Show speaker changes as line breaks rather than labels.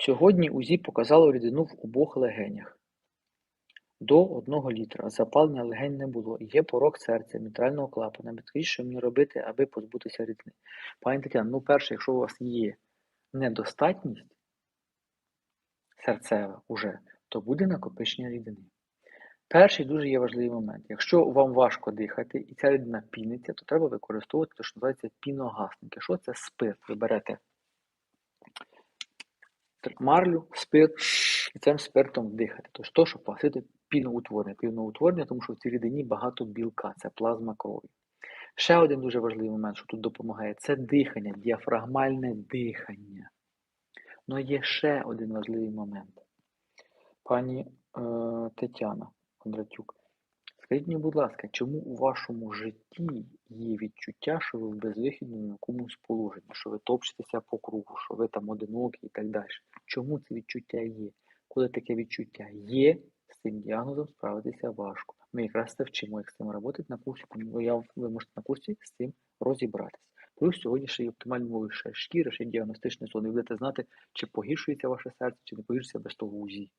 Сьогодні УЗІ показало рідину в обох легенях до 1 літра. Запалення легень не було. Є порок серця, мітрального клапана. Підкажіть, що мені робити, аби позбутися рідини. Пані Тетяна, ну перше, якщо у вас є недостатність серцева уже, то буде накопичення рідини. Перший дуже є важливий момент. Якщо вам важко дихати і ця рідина піниться, то треба використовувати те, що називається піногасники. Що це спирт? Ви берете марлю, спирт і цим спиртом дихати. Тобто то, щоб погасити піноутворення. Піноутворення, тому що в цій рідині багато білка, це плазма крові. Ще один дуже важливий момент, що тут допомагає, це дихання, діафрагмальне дихання. Ну є ще один важливий момент. Пані е, Тетяна Кондратюк, скажіть мені, будь ласка, чому у вашому житті є відчуття, що ви в безвихідному якомусь положенні, що ви топчетеся по кругу, що ви там одинокі і так далі? Чому це відчуття є? Коли таке відчуття є, з цим діагнозом справитися важко. Ми якраз це вчимо, як з цим працювати на курсі, тому я, ви можете на курсі з цим розібратися. Плюс сьогодні ще є оптимальні мови ще шкіра, ще діагностичні зони. Ви будете знати, чи погіршується ваше серце, чи не погіршується без того УЗІ.